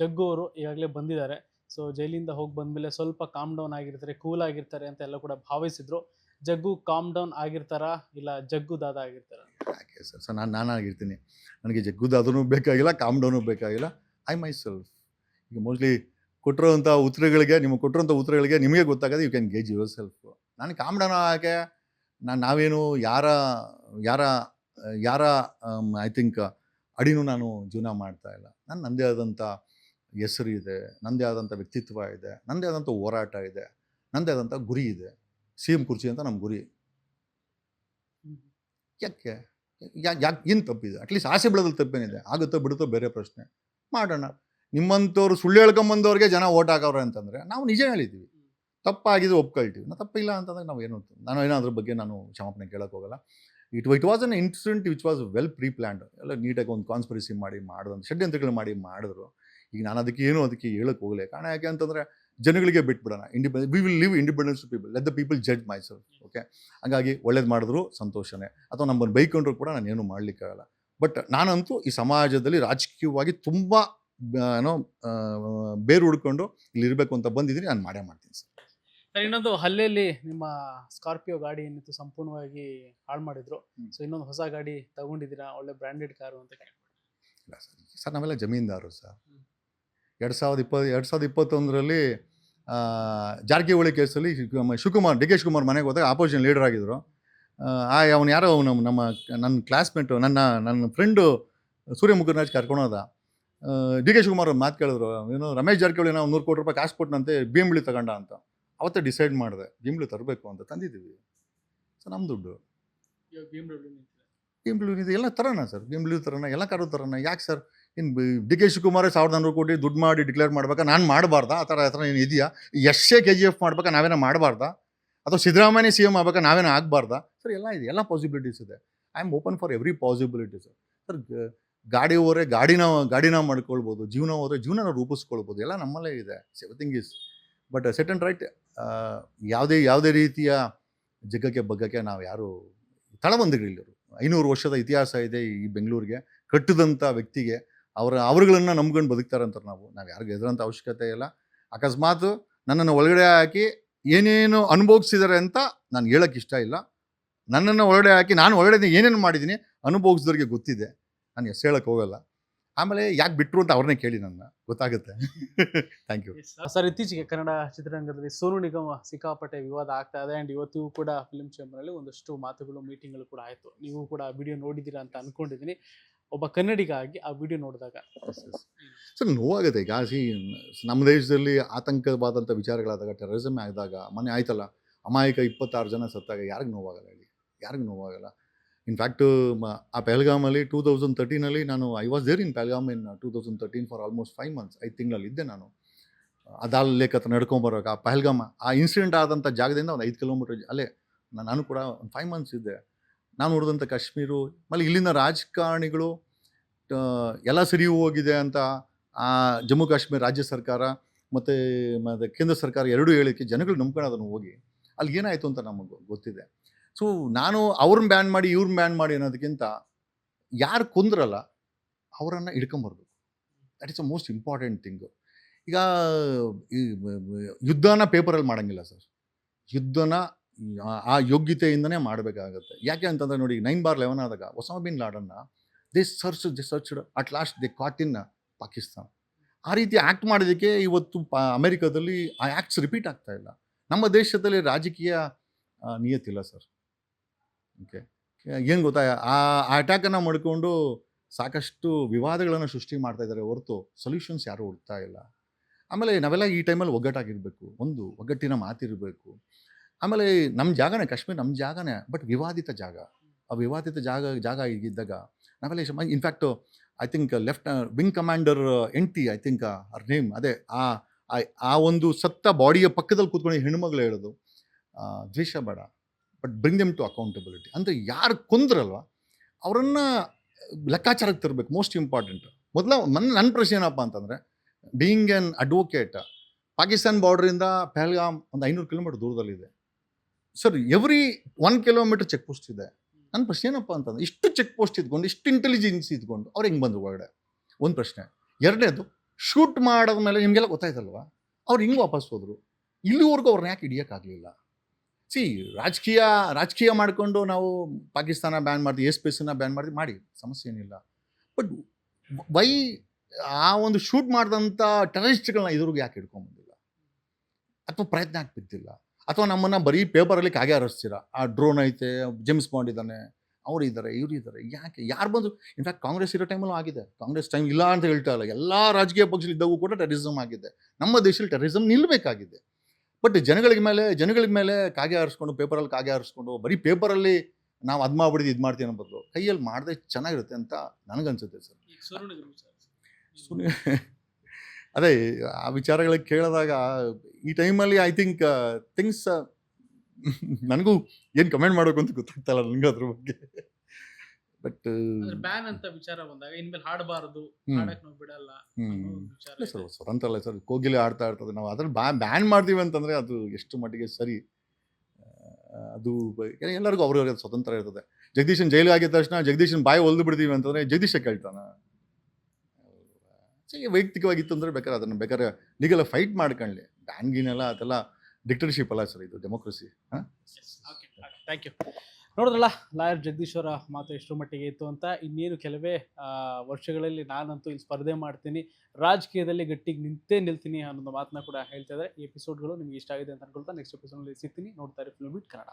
ಜಗ್ಗು ಅವರು ಈಗಾಗಲೇ ಬಂದಿದ್ದಾರೆ. ಸೊ ಜೈಲಿಂದ ಹೋಗಿ ಬಂದಮೇಲೆ ಸ್ವಲ್ಪ ಕಾಮ್ ಡೌನ್ ಆಗಿರ್ತಾರೆ ಕೂಲ್ ಆಗಿರ್ತಾರೆ ಅಂತ ಎಲ್ಲ ಕೂಡ ಭಾವಿಸಿದ್ರು. ಜಗ್ಗು ಕಾಮ್ ಡೌನ್ ಆಗಿರ್ತಾರಾ? ಇಲ್ಲ ಜಗ್ಗು ದಾದ ಆಗಿರ್ತಾರ? ಯಾಕೆ ಸರ್? ಸರ್, ನಾನು ನಾನಾಗಿರ್ತೀನಿ ನನಗೆ ಜಗ್ಗುದಾದ್ರೂ ಬೇಕಾಗಿಲ್ಲ ಕಾಮ್ ಡೌನು ಬೇಕಾಗಿಲ್ಲ. ಐ ಮೈ ಸೆಲ್ಫ್ ಈಗ ಮೋಸ್ಟ್ಲಿ ಕೊಟ್ಟಿರೋಂಥ ಉತ್ತರಗಳಿಗೆ ನಿಮಗೆ ಕೊಟ್ಟಿರೋಂಥ ಉತ್ತರಗಳಿಗೆ ನಿಮಗೆ ಗೊತ್ತಾಗದೆ you can gauge yourself ನಾನು ಕಾಮ್ ಡೌನ್ ಆಗೋಕ್ಕೆ ನಾನು ನಾವೇನು ಯಾರ ಯಾರ ಯಾರ ಐ ಥಿಂಕ್ ಅಡಿನೂ ನಾನು ಜೀವನ ಮಾಡ್ತಾ ಇಲ್ಲ. ನಾನು ನನ್ನದೇ ಆದಂಥ ಹೆಸರು ಇದೆ ನನ್ನದೇ ಆದಂಥ ವ್ಯಕ್ತಿತ್ವ ಇದೆ ನನ್ನದೇ ಆದಂಥ ಹೋರಾಟ ಇದೆ ನನ್ನದೇ ಆದಂಥ ಗುರಿ ಇದೆ ಸಿ ಎಂ ಕುರ್ಚಿ ಅಂತ ನಮ್ಮ ಗುರಿ. ಯಾಕೆ? ಯಾಕೆ ಯಾಕೆ ಏನು ತಪ್ಪಿದೆ? ಅಟ್ಲೀಸ್ಟ್ ಆಸೆ ಬಿಡೋದ್ರಲ್ಲಿ ತಪ್ಪೇನಿದೆ. ಆಗುತ್ತೋ ಬಿಡುತ್ತೋ ಬೇರೆ ಪ್ರಶ್ನೆ. ಮಾಡೋಣ. ನಿಮ್ಮಂಥವ್ರು ಸುಳ್ಳು ಹೇಳ್ಕೊಂಬಂದವ್ರಿಗೆ ಜನ ಓಟ್ ಹಾಕವ್ರೆ ಅಂತಂದರೆ ನಾವು ನಿಜ ಹೇಳಿದ್ದೀವಿ. ತಪ್ಪಾಗಿದ್ದು ಒಪ್ಕೊಳ್ತೀವಿ. ನಾವು ತಪ್ಪಿಲ್ಲ ಅಂತಂದ್ರೆ ನಾವು ಏನು ನಾನು ಏನೋ ಅದ್ರ ಬಗ್ಗೆ ನಾನು ಕ್ಷಮಾಪಣೆ ಕೇಳೋಕೆ ಹೋಗಲ್ಲ. It it was an incident which was well preplanned ಎಲ್ಲ ನೀಟಾಗಿ ಒಂದು ಕಾನ್ಸ್ಪರಿಸಿ ಮಾಡಿ ಮಾಡಿದ್ರು ಷಡ್ಯಂತ್ರಗಳು ಮಾಡಿ ಮಾಡಿದ್ರು. ಈಗ ನಾನು ಅದಕ್ಕೆ ಏನು ಅದಕ್ಕೆ ಹೇಳಕ್ಕೆ ಹೋಗಲೇ ಕಾರಣ ಯಾಕೆ ಅಂತಂದರೆ ಜನಗಳಿಗೆ ಬಿಟ್ಬಿಡೋಣ. Independence we will live independence people let the people judge myself okay ಹಾಗಾಗಿ ಒಳ್ಳೇದು ಮಾಡಿದ್ರು ಸಂತೋಷನೇ. ಅಥವಾ ನಮ್ಮನ್ನು ಬೈಕೊಂಡ್ರು ಕೂಡ ನಾನು ಏನು ಮಾಡಲಿಕ್ಕಾಗಲ್ಲ. ಬಟ್ ನಾನಂತೂ ಈ ಸಮಾಜದಲ್ಲಿ ರಾಜಕೀಯವಾಗಿ ತುಂಬ ಏನೋ ಬೇರು ಹುಡ್ಕೊಂಡು ಇಲ್ಲಿ ಇರಬೇಕು ಅಂತ ಬಂದಿದ್ದೀನಿ. ನಾನು ಮಾಡೇ ಮಾಡ್ತೀನಿ ಸರ್. ಸರ್ ಇನ್ನೊಂದು ಹಲ್ಲೆಯಲ್ಲಿ ನಿಮ್ಮ ಸ್ಕಾರ್ಪಿಯೋ ಗಾಡಿ ಏನಿತ್ತು ಸಂಪೂರ್ಣವಾಗಿ ಹಾಳು ಮಾಡಿದ್ರು. ಸೊ ಇನ್ನೊಂದು ಹೊಸ ಗಾಡಿ ತಗೊಂಡಿದ್ದೀರಾ? ಒಳ್ಳೆ ಬ್ರ್ಯಾಂಡೆಡ್ ಕಾರು ಅಂತ ಇಲ್ಲ ಸರ್. ಸರ್ ನಾವೆಲ್ಲ ಜಮೀನ್ದಾರು ಸರ್. ಎರಡು ಸಾವಿರದ ಇಪ್ಪ ಎರಡು ಸಾವಿರದ ಇಪ್ಪತ್ತೊಂದರಲ್ಲಿ ಜಾರಕಿಹೊಳಿ ಕೇಸಲ್ಲಿ ಶಿವಕುಮಾರ್ ಡಿ ಕೆ ಶಿವಕುಮಾರ್ ಮನೆಗೆ ಹೋದಾಗ ಆಪೋಸಿಷನ್ ಲೀಡರ್ ಆಗಿದ್ದರು ಆ ಅವನು ಯಾರೋ ಅವನು ನಮ್ಮ ನನ್ನ ಕ್ಲಾಸ್ಮೇಟು ನನ್ನ ನನ್ನ ಫ್ರೆಂಡು ಸೂರ್ಯ ಮುಖರ್ನಾಜ್ ಕರ್ಕೊಂಡೋದ. ಡಿ ಕೆ ಶಿವಕುಮಾರ್ ಮಾತು ಕೇಳಿದ್ರು ಏನು ರಮೇಶ್ ಜಾರಕಿಹೊಳಿ ನಾವು ನೂರು ಕೋಟಿ ರೂಪಾಯಿ ಕಾಸು ಕೊಟ್ಟನಂತೆ ಬಿ ಎಂ ಬಿಳಿ ತಗೊಂಡ ಅಂತ. ಅವತ್ತೇ ಡಿಸೈಡ್ ಮಾಡಿದೆ ಬಿ ಎಂ ಬಿಳಿ ತರಬೇಕು ಅಂತ ತಂದಿದ್ದೀವಿ. ಸೊ ನಮ್ಮ ದುಡ್ಡು. ಇವಾಗ BMW ನಿಂತಿದೆ. ಬಿ ಎಂ ಬ್ಲ್ಯೂ ಇದೆ ಎಲ್ಲ ತರೋಣ ಸರ್ ಬಿ ಎಂ ಬ್ಲ್ಯೂ ತರೋಣ ಎಲ್ಲ ಕಾರು ತರೋಣ ಯಾಕೆ ಸರ್? ಇನ್ನು ಡಿ ಕೆ ಶಿವಕುಮಾರ್ ಸಾವಿರದ ನಾನ್ನೂರು ಕೋಟಿ ದುಡ್ಡು ಮಾಡಿ ಡಿಕ್ಲೇರ್ ಮಾಡ್ಬೇಕಾ? ನಾನು ಮಾಡಬಾರ್ದಾ? ಆ ಥರ ಥರ ಏನು ಇದೆಯಾ? ಎಷ್ಟೇ ಕೆ ಜಿ ಎಫ್ ಮಾಡ್ಬೇಕಾ ನಾವೇನೋ ಮಾಡಬಾರ್ದಾ? ಅಥವಾ ಸಿದ್ದರಾಮಯ್ಯ ಸಿ ಎಂ ಆಗಬೇಕಾ ನಾವೇನೋ ಆಗಬಾರ್ದಾ? ಸರ್, ಎಲ್ಲ ಇದೆ, ಎಲ್ಲ ಪಾಸಿಬಿಲಿಟೀಸ್ ಇದೆ. I am open for every possibilities sir sir ಗಾಡಿ ಹೋದ್ರೆ ಗಾಡಿನ ಗಾಡಿನ ಮಾಡ್ಕೊಳ್ಬೋದು ಜೀವನ ಹೋದರೆ ಜೀವನ ರೂಪಿಸ್ಕೊಳ್ಬೋದು, ಎಲ್ಲ ನಮ್ಮಲ್ಲೇ ಇದೆ. Everything is but set and right ಯಾವುದೇ ಯಾವುದೇ ರೀತಿಯ ಜಗ್ಗಕ್ಕೆ ಬಗ್ಗಕ್ಕೆ ನಾವು ಯಾರು ತಳಬಂದಿರಲಿಲ್ಲ ಐನೂರು ವರ್ಷದ ಇತಿಹಾಸ ಇದೆ ಈ ಬೆಂಗಳೂರಿಗೆ. ಕಟ್ಟಿದಂಥ ವ್ಯಕ್ತಿಗೆ ಅವರ, ಅವ್ರಗಳನ್ನ ನಂಬ್ಕೊಂಡು ಬದುಕ್ತಾರೆ ಅಂತಾರೆ ನಾವು. ನಾವು ಯಾರಿಗೂ ಎದುರಂಥ ಅವಶ್ಯಕತೆ ಇಲ್ಲ. ಅಕಸ್ಮಾತ್ ನನ್ನನ್ನು ಒಳಗಡೆ ಹಾಕಿ ಏನೇನು ಅನುಭವಿಸಿದ್ದಾರೆ ಅಂತ ನಾನು ಹೇಳಕ್ಕೆ ಇಷ್ಟ ಇಲ್ಲ. ನನ್ನನ್ನು ಒಳಗಡೆ ಹಾಕಿ ನಾನು ಒಳಗಡೆ ಏನೇನು ಮಾಡಿದ್ದೀನಿ ಅನುಭವಿಸಿದವ್ರಿಗೆ ಗೊತ್ತಿದೆ. ನಾನು ಎಸ್ ಹೇಳಕ್ಕೆ ಹೋಗಲ್ಲ. ಆಮೇಲೆ ಯಾಕೆ ಬಿಟ್ಟರು ಅಂತ ಅವ್ರನ್ನೇ ಕೇಳಿ ನನ್ನ. ಗೊತ್ತಾಗುತ್ತೆ. ಥ್ಯಾಂಕ್ ಯು ಸರ್, ಇತ್ತೀಚೆಗೆ ಕನ್ನಡ ಚಿತ್ರರಂಗದಲ್ಲಿ ಸೋನು ನಿಗಮ ಸಿಕ್ಕಾಪಟ್ಟೆ ವಿವಾದ ಆಗ್ತಾ ಇದೆ ಆ್ಯಂಡ್ ಇವತ್ತಿಗೂ ಕೂಡ ಫಿಲ್ಮ್ ಚೇಂಬರ್ನಲ್ಲಿ ಒಂದಷ್ಟು ಮಾತುಗಳು ಮೀಟಿಂಗ್ಗಳು ಕೂಡ ಆಯಿತು. ನೀವು ಕೂಡ ವಿಡಿಯೋ ನೋಡಿದ್ದೀರಾ ಅಂತ ಅನ್ಕೊಂಡಿದ್ದೀನಿ. ಒಬ್ಬ ಕನ್ನಡಿಗ ಆಗಿ ಆ ವಿಡಿಯೋ ನೋಡಿದಾಗ. ಸರ್ ನೋವಾಗುತ್ತೆ. ಈಗ ಸಿ ನಮ್ಮ ದೇಶದಲ್ಲಿ ಆತಂಕವಾದಂಥ ವಿಚಾರಗಳಾದಾಗ ಟೆರರಿಸಮ್ ಆದಾಗ ಮೊನ್ನೆ ಆಯ್ತಲ್ಲ ಅಮಾಯಕ ಇಪ್ಪತ್ತಾರು ಜನ ಸತ್ತಾಗ ಯಾರಿಗೂ ನೋವಾಗಲ್ಲ ಹೇಳಿ. ಯಾರಿಗೂ ನೋವಾಗಲ್ಲ. ಇನ್ಫ್ಯಾಕ್ಟ್ ಆ ಪೆಹಲ್ಗಾಮಲ್ಲಿ ಟೂ ತೌಸಂಡ್ ತರ್ಟೀನಲ್ಲಿ ನಾನು I was there in Pahalgam in two thousand thirteen for almost five months ಐದು ತಿಂಗಳಲ್ಲಿ ಇದ್ದೆ ನಾನು. ಅದಾಲ್ ಲೇಕ್ ಹತ್ರ ನಡ್ಕೊಂಬರೋಕೆ ಆ ಪೆಹಲ್ಗಾಮ ಆ ಇನ್ಸಿಡೆಂಟ್ ಆದಂಥ ಜಾಗದಿಂದ ಒಂದು ಐದು ಕಿಲೋಮೀಟರ್ ಅಲ್ಲೇ ನಾನು ಕೂಡ ಒಂದು ಫೈವ್ ಮಂತ್ಸ್ ಇದ್ದೆ. ನಾನು ನೋಡಿದಂಥ ಕಾಶ್ಮೀರು, ಆಮೇಲೆ ಇಲ್ಲಿನ ರಾಜಕಾರಣಿಗಳು ಎಲ್ಲ ಸರಿ ಹೋಗಿದೆ ಅಂತ ಜಮ್ಮು ಕಾಶ್ಮೀರ ರಾಜ್ಯ ಸರ್ಕಾರ ಮತ್ತು ಮತ್ತು ಕೇಂದ್ರ ಸರ್ಕಾರ ಎರಡೂ ಹೇಳಿಕೆ, ಜನಗಳು ನಂಬ್ಕೊಂಡು ಅದನ್ನು ಹೋಗಿ ಅಲ್ಲಿ ಏನಾಯಿತು ಅಂತ ನಮಗೆ ಗೊತ್ತಿದೆ. ಸೊ, ನಾನು ಅವ್ರನ್ನ ಬ್ಯಾನ್ ಮಾಡಿ ಇವ್ರನ್ನ ಬ್ಯಾನ್ ಮಾಡಿ ಅನ್ನೋದಕ್ಕಿಂತ ಯಾರು ಕುಂದ್ರಲ್ಲ, ಅವರನ್ನು ಹಿಡ್ಕೊಂಬರ್ಬೇಕು that is a most important thing ಈಗ ಈ ಯುದ್ಧನ ಪೇಪರಲ್ಲಿ ಮಾಡೋಂಗಿಲ್ಲ ಸರ್. ಯುದ್ಧನ ಆ- ಯೋಗ್ಯತೆಯಿಂದನೇ ಮಾಡಬೇಕಾಗತ್ತೆ. ಯಾಕೆ ಅಂತಂದರೆ ನೋಡಿ, ನೈನ್ ಬಾರ್ ಲೆವೆನ್ ಆದಾಗ Osama bin ಲಾಡನ್ನ they search they search at last they caught in Pakistan ಆ ರೀತಿ ಆ್ಯಕ್ಟ್ ಮಾಡೋದಕ್ಕೆ ಇವತ್ತು ಪಾ, ಅಮೆರಿಕದಲ್ಲಿ ಆ ಆ್ಯಕ್ಟ್ಸ್ ರಿಪೀಟ್ ಆಗ್ತಾ ಇಲ್ಲ. ನಮ್ಮ ದೇಶದಲ್ಲಿ ರಾಜಕೀಯ ನಿಯತಿಲ್ಲ ಸರ್ ಓಕೆ ಏನು ಗೊತ್ತಾ, ಆ ಅಟ್ಯಾಕನ್ನು ಮಾಡಿಕೊಂಡು ಸಾಕಷ್ಟು ವಿವಾದಗಳನ್ನು ಸೃಷ್ಟಿ ಮಾಡ್ತಾ ಇದ್ದಾರೆ ಹೊರತು ಸೊಲ್ಯೂಷನ್ಸ್ ಯಾರೂ ಹುಡ್ತಾ ಇಲ್ಲ. ಆಮೇಲೆ ನಾವೆಲ್ಲ ಈ ಟೈಮಲ್ಲಿ ಒಗ್ಗಟ್ಟಾಗಿರಬೇಕು. ಒಂದು ಒಗ್ಗಟ್ಟಿನ ಮಾತಿರಬೇಕು. ಆಮೇಲೆ ನಮ್ಮ ಜಾಗನೇ ಕಾಶ್ಮೀರ ನಮ್ಮ ಜಾಗನೇ ಬಟ್ ವಿವಾದಿತ ಜಾಗ. ಆ ವಿವಾದಿತ ಜಾಗ ಜಾಗ ಇದ್ದಾಗ ನಾವೆಲ್ಲ in fact I think left wing commander N T I think ಅವ್ರ ನೇಮ್ ಅದೇ, ಆ, ಆ- ಒಂದು ಸತ್ತ ಬಾಡಿಯ ಪಕ್ಕದಲ್ಲಿ ಕೂತ್ಕೊಂಡು ಹೆಣ್ಮಗಳು ಹೇಳೋದು ದ್ವೇಷ ಬೇಡ but bring them to accountability ಅಂದರೆ ಯಾರು ಕೊಂದ್ರಲ್ವ, ಅವರನ್ನು ಲೆಕ್ಕಾಚಾರಕ್ಕೆ ತರಬೇಕು ಮೋಸ್ಟ್ ಇಂಪಾರ್ಟೆಂಟ್ ಮೊದಲ ನನ್ನ ನನ್ನ ಪ್ರಶ್ನೆ ಏನಪ್ಪ ಅಂತಂದರೆ ಬೀಯಿಂಗ್ ಎನ್ ಅಡ್ವೊಕೇಟ್ ಪಾಕಿಸ್ತಾನ್ ಬಾರ್ಡ್ರಿಂದ ಪೆಹಲ್ಗಾಮ್ ಒಂದು ಐನೂರು ಕಿಲೋಮೀಟರ್ ದೂರದಲ್ಲಿದೆ. Sir every one kilometre check post ಇದೆ. ನನ್ನ ಪ್ರಶ್ನೆ ಏನಪ್ಪ ಅಂತಂದ್ರೆ, ಇಷ್ಟು ಚೆಕ್ ಪೋಸ್ಟ್ ಇದ್ಕೊಂಡು, ಇಷ್ಟು ಇಂಟೆಲಿಜೆನ್ಸ್ ಇದ್ಕೊಂಡು ಅವ್ರು ಹೆಂಗೆ ಬಂದ್ರು ಒಳಗಡೆ? ಒಂದು ಪ್ರಶ್ನೆ. ಎರಡನೇದು ಶೂಟ್ ಮಾಡಿದ್ಮೇಲೆ ನಿಮಗೆಲ್ಲ ಗೊತ್ತಾಯ್ತಲ್ವಾ? ಅವ್ರು ಹಿಂಗೆ ವಾಪಸ್ ಹೋದರು? ಇಲ್ಲಿವರೆಗೂ ಅವ್ರನ್ನ ಯಾಕೆ ಹಿಡಿಯೋಕ್ಕಾಗಲಿಲ್ಲ? ಸಿ, ರಾಜಕೀಯ ರಾಜಕೀಯ ಮಾಡಿಕೊಂಡು ನಾವು ಪಾಕಿಸ್ತಾನ ಬ್ಯಾನ್ ಮಾಡ್ತೀವಿ ಎಸ್ ಪೇಸನ್ನ ಬ್ಯಾನ್ ಮಾಡಿದ್ವಿ ಮಾಡಿ, ಸಮಸ್ಯೆ ಏನಿಲ್ಲ. ಬಟ್ ವೈ ಆ ಒಂದು ಶೂಟ್ ಮಾಡಿದಂಥ ಟೆರರಿಸ್ಟ್ಗಳನ್ನ ಇದ್ರಿಗೂ ಯಾಕೆ ಹಿಡ್ಕೊಂಬಂದಿಲ್ಲ ಅಥವಾ ಪ್ರಯತ್ನ ಬಿದ್ದಿಲ್ಲ? ಅಥವಾ ನಮ್ಮನ್ನು ಬರೀ ಪೇಪರಲ್ಲಿ ಕಾಗೆ ಹರಿಸ್ತೀರ? ಆ ಡ್ರೋನ್ ಐತೆ ಜೇಮ್ಸ್ ಬಾಂಡ್ ಇದ್ದಾನೆ ಅವ್ರು ಇದ್ದಾರೆ ಇವ್ರು ಇದ್ದಾರೆ ಯಾಕೆ? ಯಾರು ಬಂದು ಇನ್ಫ್ಯಾಕ್ಟ್ ಕಾಂಗ್ರೆಸ್ ಇರೋ ಟೈಮಲ್ಲೂ ಆಗಿದೆ. ಕಾಂಗ್ರೆಸ್ ಟೈಮ್ ಇಲ್ಲ ಅಂತ ಹೇಳ್ತಾ ಇಲ್ಲ. ಎಲ್ಲ ರಾಜಕೀಯ ಪಕ್ಷಗಳಿದ್ದಾಗೂ ಕೂಡ ಟೆರರಿಸಮ್ ಆಗಿದೆ. ನಮ್ಮ ದೇಶದಲ್ಲಿ ಟೆರರಿಸಮ್ ನಿಲ್ಲಬೇಕಾಗಿದೆ ಬಟ್ ಜನಗಳಿಗೆ ಮೇಲೆ ಜನಗಳ ಮೇಲೆ ಕಾಗೆ ಹಾರಿಸ್ಕೊಂಡು ಪೇಪರಲ್ಲಿ ಕಾಗೆ ಹಾರಿಸ್ಕೊಂಡು ಬರೀ ಪೇಪರಲ್ಲಿ ನಾವು ಅದು ಮಾಡ್ಬಿಡಿದ್ದು ಇದು ಮಾಡ್ತೀವಿ ಅನ್ನೋ ಬದಲು ಕೈಯಲ್ಲಿ ಮಾಡಿದೆ ಚೆನ್ನಾಗಿರುತ್ತೆ ಅಂತ ನನಗನ್ಸುತ್ತೆ ಸರ್. ಅದೇ ಆ ವಿಚಾರಗಳಿಗೆ ಕೇಳಿದಾಗ ಈ ಟೈಮಲ್ಲಿ ಐ ಥಿಂಕ್ ಥಿಂಗ್ಸ್ ನನಗೂ ಏನು ಕಮೆಂಟ್ ಮಾಡಬೇಕು ಅಂತ ಗೊತ್ತಾಗ್ತಾ ಇಲ್ಲ ನನಗೆ ಅದ್ರ ಬಗ್ಗೆ. ಬಟ್ ಬ್ಯಾನ್ ಅಂತ ವಿಚಾರ ಬಂದಾಗ ಇನ್ಮೇಲೆ ಹಾಡಬಾರದು ಹ್ಮ್. ಹಾಡಕ್ ನಾವು ಬಿಡಲ್ಲ ಇಲ್ಲ ಸರ್ ಸ್ವತಂತ್ರ ಅಲ್ಲ ಸರ್ ಕೋಗಿಲೆ ಆಡ್ತಾ ಇರ್ತದೆ ನಾವು ಅದ್ರಲ್ಲಿ ಬ್ಯಾ ಬ್ಯಾನ್ ಮಾಡ್ತೀವಿ ಅಂತಂದರೆ ಅದು ಎಷ್ಟು ಮಟ್ಟಿಗೆ ಸರಿ. ಅದು ಎಲ್ಲರಿಗೂ ಅವ್ರಿಗೆ ಸ್ವತಂತ್ರ ಇರ್ತದೆ. ಜಗದೀಶನ್ ಜೈಲಿಗೆ ಆಗಿದ ತಕ್ಷಣ ಜಗದೀಶನ್ ಬಾಯಿ ಹೊಲ್ದು ಬಿಡ್ತೀವಿ ಅಂತಂದರೆ ಜಗದೀಶ ಕೇಳ್ತಾನ. ಸರಿ ವೈಯಕ್ತಿಕವಾಗಿತ್ತು ಅಂದರೆ ಬೇಕಾದ್ರೆ ಅದನ್ನು ಬೇಕಾದ್ರೆ ಲೀಗಲ್ ಫೈಟ್ ಮಾಡ್ಕೊಳ್ಳಿ. ಬ್ಯಾನ್ಗಿನೆಲ್ಲ ಅದೆಲ್ಲ ಡಿಕ್ಟರ್ಶಿಪ್ ಅಲ್ಲ ಸರ್ ಇದು ಡೆಮೋಕ್ರಸಿ ಹಾಂ? ಥ್ಯಾಂಕ್ ಯು ನೋಡಿದ್ರಲ್ಲ, ಲಾಯರ್ ಜಗದೀಶ್ ಅವರ ಮಾತು ಎಷ್ಟು ಮಟ್ಟಿಗೆ ಇತ್ತು ಅಂತ. ಇನ್ನೇನು ಕೆಲವೇ ವರ್ಷಗಳಲ್ಲಿ ನಾನಂತೂ ಇಲ್ಲಿ ಸ್ಪರ್ಧೆ ಮಾಡ್ತೀನಿ. ರಾಜಕೀಯದಲ್ಲಿ ಗಟ್ಟಿಗೆ ನಿಂತೇ ನಿಲ್ತೀನಿ ಅನ್ನೋ ಮಾತನ್ನ ಕೂಡ ಹೇಳ್ತಾ ಇದ್ದಾರೆ. ಈ ಎಪಿಸೋಡ್ಗಳು ನಿಮ್ಗೆ ಇಷ್ಟ ಆಗಿದೆ ಅಂತ ಅನ್ಕೊಳ್ತಾ ನೆಕ್ಸ್ಟ್ ಎಪಿಸೋಡ್ನಲ್ಲಿ ಸಿಗ್ತೀನಿ. ನೋಡ್ತಾ ಇರಿ ಫಿಲ್ಮ್ ಬಿಟ್ ಕನ್ನಡ